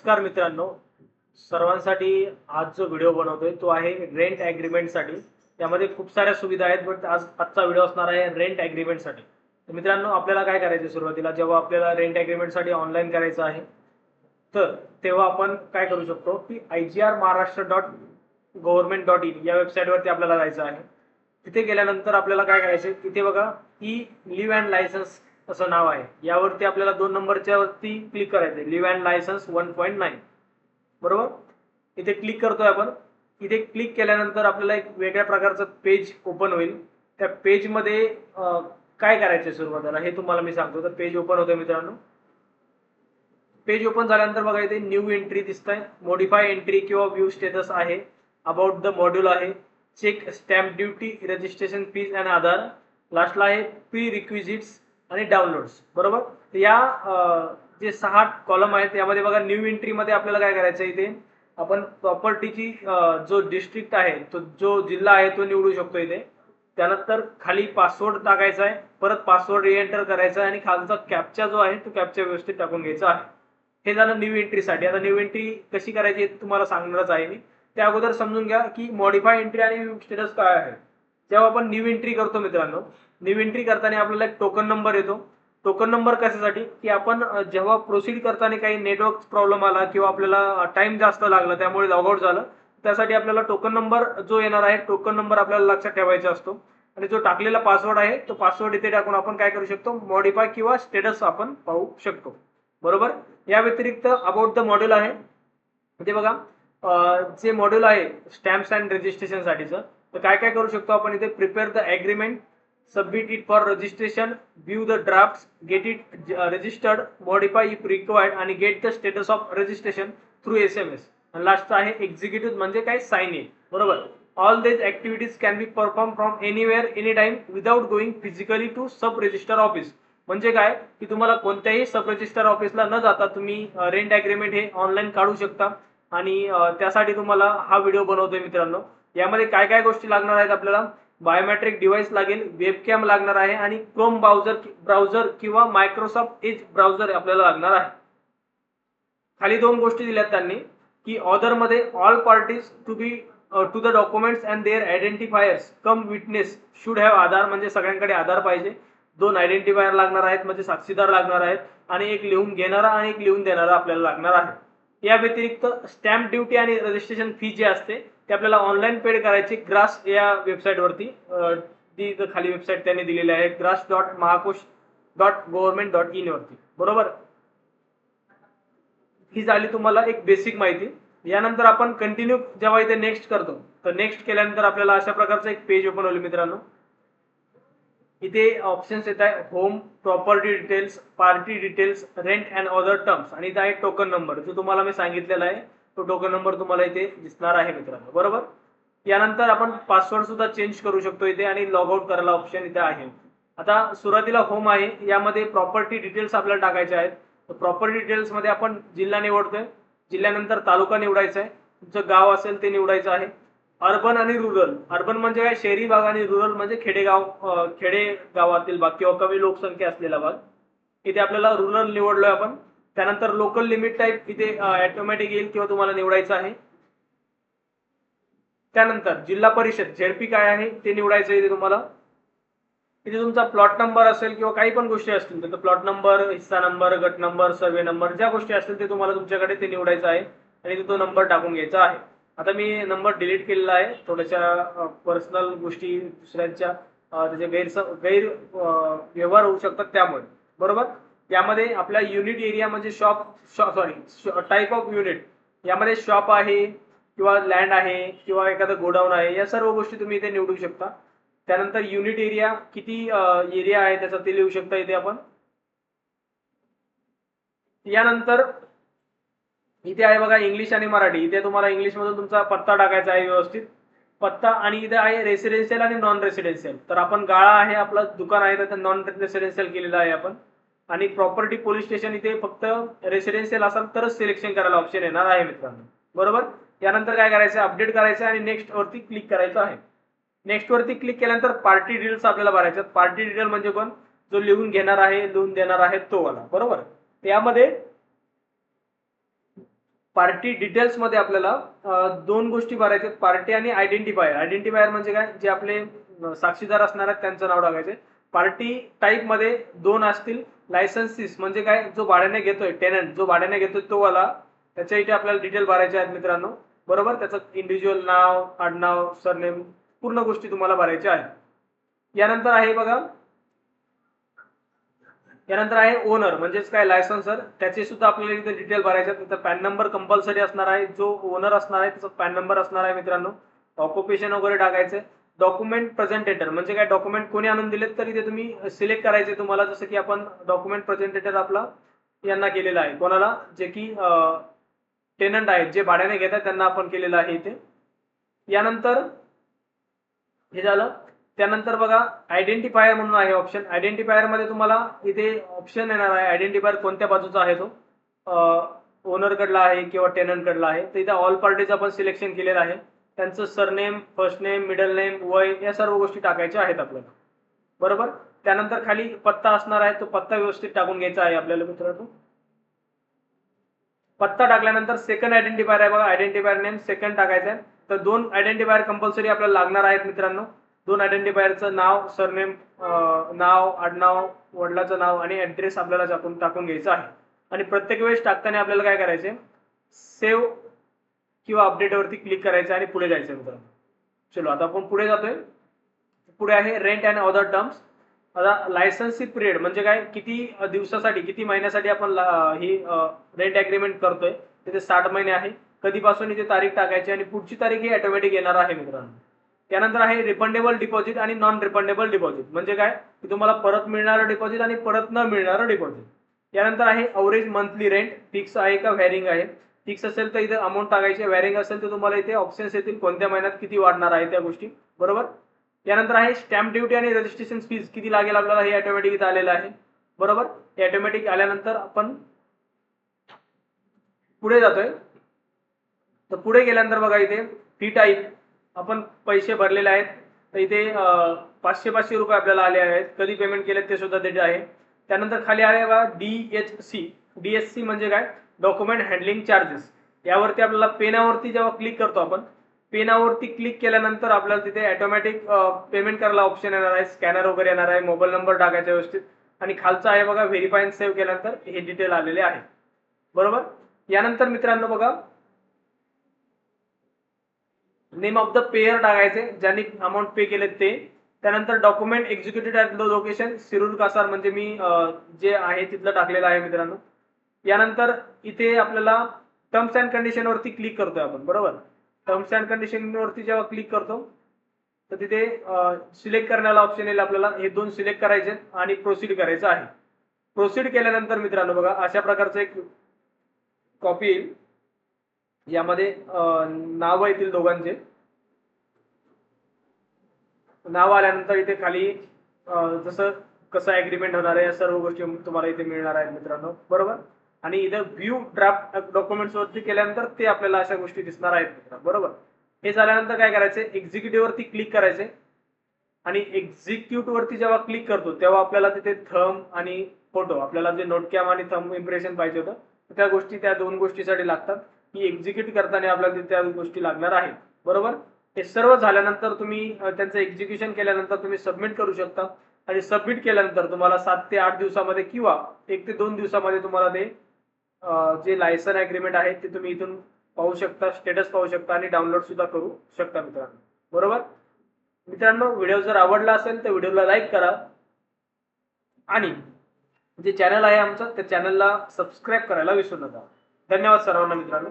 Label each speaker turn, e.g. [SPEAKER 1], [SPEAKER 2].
[SPEAKER 1] नमस्कार मित्रांनो. सर्वांसाठी आज जो व्हिडिओ बनवतोय तो आहे रेंट ॲग्रीमेंटसाठी त्यामध्ये खूप साऱ्या सुविधा आहेत बट आज आजचा व्हिडिओ असणार आहे रेंट ॲग्रीमेंटसाठी तर मित्रांनो आपल्याला काय करायचं सुरुवातीला? जेव्हा आपल्याला रेंट ॲग्रीमेंटसाठी ऑनलाईन करायचं आहे तर तेव्हा आपण काय करू शकतो की I G R Maharashtra dot government dot in या वेबसाईटवरती आपल्याला जायचं आहे. तिथे गेल्यानंतर आपल्याला काय करायचं तिथे बघा ई लिव्ह अँड लायसन्स असं नाव आहे. यावरती आपल्याला दोन नंबरच्या वरती क्लिक करायचं आहे leave and licence one point nine बरोबर? इथे क्लिक करतोय आपण. इथे क्लिक केल्यानंतर आपल्याला एक वेगळ्या प्रकारचं पेज ओपन होईल. त्या पेजमध्ये काय करायचं सुरुवातीला? हे तुम्हाला मी सांगतो. तर पेज ओपन होतं मित्रांनो. पेज ओपन झाल्यानंतर बघा इथे न्यू एंट्री दिसत आहे एंट्री किंवा व्ह्यू स्टेटस आहे. अबाउट द मॉड्यूल आहे. Check stamp duty registration fees and Aadhaar लास्टला आहे प्री रिक्विजिट्स आणि डाउनलोड्स बरोबर? तर या जे सहा कॉलम आहेत यामध्ये बघा न्यू एंट्रीमध्ये आपल्याला काय करायचं आहे इथे? आपण प्रॉपर्टीची जो डिस्ट्रिक्ट आहे तो जो जिल्हा आहे तो निवडू शकतो इथे. त्यानंतर खाली पासवर्ड टाकायचा आहे परत पासवर्ड रिएंटर करायचा आहे आणि खालचा कॅपचा जो आहे तो कॅपचा व्यवस्थित टाकून घ्यायचा आहे. हे झालं न्यू एंट्रीसाठी आता न्यू एंट्री कशी करायची तुम्हाला सांगणारच आहे मी. त्या अगोदर समजून घ्या की मॉडिफाय एंट्री आणि स्टेटस काय आहे. जेव्हा आपण न्यू एंट्री करतो मित्रांनो न्यू एंट्री करताना आपल्याला एक टोकन नंबर येतो. टोकन नंबर कशासाठी? की आपण जेव्हा प्रोसीड करताना काही नेटवर्क प्रॉब्लेम आला किंवा आपल्याला टाइम जास्त लागला त्यामुळे लॉगआउट झालं त्यासाठी आपल्याला टोकन नंबर जो येणार आहे टोकन नंबर आपल्याला लक्षात ठेवायचा असतो. आणि जो टाकलेला पासवर्ड आहे तो पासवर्ड इथे टाकून आपण काय करू शकतो? मॉडिफाय किंवा स्टेटस आपण पाहू शकतो. बरोबर? या व्यतिरिक्त अबाउट द मॉड्यूल आहे. म्हणजे बघा जे मॉड्यूल आहे स्टॅम्प्स अँड रजिस्ट्रेशनसाठीचं तर काय काय करू शकतो आपण इथे? Prepare the agreement submit it for registration view the draft get it registered modify if required आणि get the status of registration through SMS. M S आणि लास्ट आहे एक्झिक्युटिव्ह म्हणजे काय? साइन इन बरोबर? All these activities can be performed from anywhere any time without going physically to sub registrar office म्हणजे काय? की तुम्हाला कोणत्याही सब रजिस्टर ऑफिसला न जाता तुम्ही uh, रेंट अग्रीमेंट हे ऑनलाईन काढू शकता. आणि uh, त्यासाठी तुम्हाला हा व्हिडिओ बनवतोय मित्रांनो. यामध्ये काय काय गोष्टी लागणार आहेत आपल्याला? बायोमेट्रिक डिव्हाइस लागेल वेबकॅम लागणार आहे आणि क्रोम ब्राउझर ब्राउझर किंवा मायक्रोसॉफ्ट एज ब्राउझर आपल्याला लागणार आहे. खाली दोन गोष्टी दिल्यात त्यांनी की ऑदरमध्ये all parties to be to the documents and their identifiers cum witness should have Aadhaar म्हणजे सगळ्यांकडे आधार पाहिजे. दोन आयडेंटिफायर लागणार आहेत म्हणजे साक्षीदार लागणार आहेत आणि एक लिहून घेणारा आणि एक लिहून देणारा आपल्याला लागणार आहे. या व्यतिरिक्त स्टॅम्प ड्युटी आणि रजिस्ट्रेशन फी जी असते ते आपल्याला ऑनलाईन पेड करायची ग्रास या वेबसाईटवरती ती खाली वेबसाईट त्यांनी दिलेली आहे. GRAS dot Mahakosh dot government dot in वरती. बरोबर? ही झाली तुम्हाला एक बेसिक माहिती. यानंतर आपण कंटिन्यू जेव्हा इथे नेक्स्ट करतो तर नेक्स्ट केल्यानंतर आपल्याला अशा प्रकारचं एक पेज ओपन होईल मित्रांनो. इथे ऑप्शन्स येत आहे home property details party details rent and other terms आणि इथे आहे टोकन नंबर जो तुम्हाला मी सांगितलेला आहे. तो टोकन नंबर तुम्हाला इथे दिसणार आहे मित्रांनो. बरोबर? यानंतर आपण पासवर्ड सुद्धा चेंज करू शकतो इथे आणि लॉग आउट करायला ऑप्शन इथे आहे. आता सुरुवातीला होम आहे. यामध्ये प्रॉपर्टी डिटेल्स आपल्याला टाकायचे आहेत. प्रॉपर्टी डिटेल्समध्ये आपण जिल्हा निवडतोय. जिल्ह्यानंतर तालुका निवडायचा आहे तुमचं गाव असेल ते निवडायचं आहे. अर्बन आणि रुरल अर्बन म्हणजे काय? शहरी भाग आणि रुरल म्हणजे खेडेगाव खेडे गावातील भाग किंवा कमी लोकसंख्या असलेला भाग. इथे आपल्याला रुरल निवडलोय आपण. त्यानंतर लोकल लिमिट टाईप इथे ऑटोमॅटिक येईल किंवा तुम्हाला निवडायचं आहे. त्यानंतर जिल्हा परिषद झेडपी काय आहे ते निवडायचं इथे तुम्हाला. इथे तुमचा प्लॉट नंबर असेल किंवा काही पण गोष्टी असतील तर प्लॉट नंबर हिस्सा नंबर गट नंबर सर्वे नंबर ज्या गोष्टी असतील ते तुम्हाला तुमच्याकडे ते निवडायचं आहे. आणि तो नंबर टाकून घ्यायचा आहे. आता मी नंबर डिलीट केलेला आहे. थोड्याशा पर्सनल गोष्टी दुसऱ्यांच्या त्याचे गैरस गैर व्यवहार होऊ शकतात त्यामुळे. बरोबर? यामध्ये आपल्या युनिट एरिया म्हणजे shop sorry type of unit यामध्ये शॉप आहे किंवा लँड आहे किंवा एखादं गोडाऊन आहे या सर्व गोष्टी तुम्ही इथे निवडू शकता. त्यानंतर युनिट एरिया किती एरिया आहे त्याचा ते लिहू शकता इथे आपण. यानंतर इथे आहे बघा इंग्लिश आणि मराठी. इथे तुम्हाला इंग्लिश मधून तुमचा पत्ता टाकायचा आहे व्यवस्थित. पत्ता आणि इथे आहे रेसिडेन्शियल आणि नॉन रेसिडेन्शियल तर आपण गाळा आहे आपलं दुकान आहे तर नॉन रेसिडेन्शियल केलेलं आहे आपण. आणि प्रॉपर्टी पोलीस स्टेशन इथे फक्त रेसिडेन्शियल असेल तरच सिलेक्शन करायला ऑप्शन येणार आहे मित्रांनो. बरोबर? यानंतर काय करायचं? अपडेट करायचं आणि नेक्स्ट वरती क्लिक करायचं आहे. नेक्स्ट वरती क्लिक केल्यानंतर पार्टी डिटेल्स आपल्याला भरायचे पार्टी डिटेल म्हणजे कोण? जो लिहून घेणार आहे लिहून देणार आहे तो वाला. बरोबर? यामध्ये पार्टी डिटेल्समध्ये आपल्याला दोन गोष्टी भरायच्या पार्टी आणि आयडेंटिफायर आयडेंटिफायर म्हणजे काय? जे आपले साक्षीदार असणार आहेत त्यांचं नाव टाकायचे पार्टी टाईपमध्ये दोन असतील. लायसन्सिस म्हणजे काय? जो भाड्याने घेतोय टेनंट जो भाड्याने घेतोय तो वाला त्याच्या इथे आपल्याला डिटेल भरायचे आहेत मित्रांनो. बरोबर? त्याचं इंडिव्हिज्युअल नाव आडनाव सरनेम पूर्ण गोष्टी तुम्हाला भरायच्या आहेत. यानंतर आहे बघा यानंतर आहे ओनर म्हणजेच काय? लायसन्सर त्याचे सुद्धा आपल्याला इथे डिटेल भरायचे आहेत. पॅन नंबर कंपल्सरी असणार आहे. जो ओनर असणार आहे त्याचा पॅन नंबर असणार आहे मित्रांनो. ऑक्युपेशन वगैरे टाकायचे. डॉक्युमेंट प्रेझेंटेटर म्हणजे काय डॉक्युमेंट कोणी आणून दिलेत तर ते तुम्ही सिलेक्ट करायचे तुम्हाला जसं की आपण डॉक्युमेंट प्रेझेंटेटर आपला यांना केलेला आहे. कोणाला? जे की टेनंट आहेत जे भाड्याने घेतात त्यांना आपण केलेलं आहे इथे. यानंतर हे झालं. त्यानंतर बघा आयडेंटिफायर म्हणून आहे ऑप्शन आयडेंटिफायरमध्ये तुम्हाला इथे ऑप्शन येणार आहे. आयडेंटिफायर कोणत्या बाजूचा आहे तो? ओनर कडला आहे किंवा टेनंट कडला आहे. तर इथे ऑल पार्टीज आपण सिलेक्शन केलेलं आहे. त्यांचं surname first name middle name वय या सर्व गोष्टी टाकायच्या आहेत आपल्याला. बरोबर? त्यानंतर खाली पत्ता असणार आहे तो पत्ता व्यवस्थित टाकून घ्यायचा आहे आपल्याला मित्रांनो. पत्ता टाकल्यानंतर सेकंड आयडेंटिफायर आहे बघा आयडेंटिफायर नेम सेकंड टाकायचं आहे. तर दोन आयडेंटिफायर कंपल्सरी आपल्याला लागणार आहेत मित्रांनो. दोन आयडेंटिफायरचं नाव सरनेम नाव आडनाव वडिलाचं नाव आणि ऍड्रेस आपल्याला टाकून टाकून घ्यायचं आहे. आणि प्रत्येक वेळेस टाकताना आपल्याला काय करायचे सेव्ह किंवा अपडेटवरती क्लिक करायचं आणि पुढे जायचं मित्रांनो चलो आता आपण पुढे जातोय. पुढे आहे रेंट अँड अदर टर्म्स आता लायसन्सी पिरियड म्हणजे काय? किती दिवसासाठी किती महिन्यासाठी आपण ही रेंट अग्रीमेंट करतोय? तिथे साठ महिने आहे. कधीपासून इथे तारीख टाकायची आणि पुढची तारीख ही ऑटोमॅटिक येणार आहे मित्रांनो. त्यानंतर आहे रिफंडेबल डिपॉझिट आणि नॉन रिफंडेबल डिपॉझिट म्हणजे काय? की तुम्हाला परत मिळणारं डिपॉझिट आणि परत न मिळणारं डिपॉझिट यानंतर आहे अवरेज मंथली रेंट फिक्स आहे का व्हॅरिंग आहे? फिक्स असेल तर इथे अमाऊंट टाकायची वॅरिंग असेल तर तुम्हाला इथे ऑप्शन्स येतील. कोणत्या महिन्यात किती वाढणार आहे त्या गोष्टी. बरोबर? यानंतर आहे स्टॅम्प ड्युटी आणि रजिस्ट्रेशन फीज किती लागेल आपल्याला? हे ऑटोमॅटिक इथे आलेलं आहे. बरोबर? हे ऑटोमॅटिक आल्यानंतर आपण पुढे जातोय. तर पुढे गेल्यानंतर बघा इथे फी टाईप आपण पैसे भरलेले आहेत. तर इथे पाचशे पाचशे रुपये आपल्याला आले आहेत. कधी पेमेंट केले ते सुद्धा त्याचे आहे. त्यानंतर खाली आले बघा D H C D S C म्हणजे काय? Document handling charges. यावरती आपल्याला पेनावरती जेव्हा क्लिक करतो आपण पेनावरती क्लिक केल्यानंतर आपल्याला तिथे ऑटोमॅटिक पेमेंट करायला ऑप्शन येणार आहे. स्कॅनर वगैरे येणार आहे मोबाईल नंबर टाकायचा व्यवस्थित. आणि खालचं आहे बघा व्हेरीफाय सेव्ह केल्यानंतर हे डिटेल आलेले आहे. बरोबर? यानंतर मित्रांनो बघा नेम ऑफ द पेयर टाकायचे ज्यांनी अमाऊंट पे केले ते. त्यानंतर document executed at the location Shirur Kasar म्हणजे मी जे आहे तिथलं टाकलेलं आहे मित्रांनो. यानंतर इथे आपल्याला टर्म्स अँड कंडिशन वरती क्लिक करतोय आपण बरोबर? टर्म्स अँड कंडिशन वरती जेव्हा क्लिक करतो तर तिथे सिलेक्ट करण्याला ऑप्शन येईल आपल्याला. हे दोन सिलेक्ट करायचे आणि प्रोसीड करायचं आहे. प्रोसीड केल्यानंतर मित्रांनो बघा अशा प्रकारचं एक कॉपी येईल. यामध्ये नाव येतील दोघांचे. नाव आल्यानंतर इथे खाली जसं कसं ऍग्रीमेंट होणार आहे या सर्व गोष्टी तुम्हाला इथे मिळणार आहेत मित्रांनो. बरोबर? आणि इथं व्ह्यू ड्राफ्ट डॉक्युमेंट्स वरती केल्यानंतर ते आपल्याला अशा गोष्टी दिसणार आहेत. बरोबर? हे झाल्यानंतर काय करायचे? एक्झिक्युटिव्ह वरती क्लिक करायचे. आणि एक्झिक्युटिव्ह वरती जेव्हा क्लिक करतो तेव्हा आपल्याला तिथे थम आणि फोटो आपल्याला जे नोटकॅम आणि थम इम्प्रेशन पाहिजे होतं त्या गोष्टी त्या दोन गोष्टीसाठी लागतात. की एक्झिक्युट करताना आपल्याला त्या गोष्टी लागणार आहेत. बरोबर? हे सर्व झाल्यानंतर तुम्ही त्यांचं एक्झिक्युशन केल्यानंतर तुम्ही सबमिट करू शकता. आणि सबमिट केल्यानंतर तुम्हाला सात ते आठ दिवसामध्ये किंवा एक ते दोन दिवसामध्ये तुम्हाला ते जे लायसन अग्रीमेंट आहे ते तुम्ही इथून पाहू शकता स्टेटस पाहू शकता आणि डाउनलोड सुद्धा करू शकता मित्रांनो. बरोबर? मित्रांनो व्हिडिओ जर आवडला असेल तर व्हिडिओला लाईक करा. आणि जे चॅनल आहे आमचं त्या चॅनलला सबस्क्राईब करायला विसरू नका. धन्यवाद सर्वांना मित्रांनो.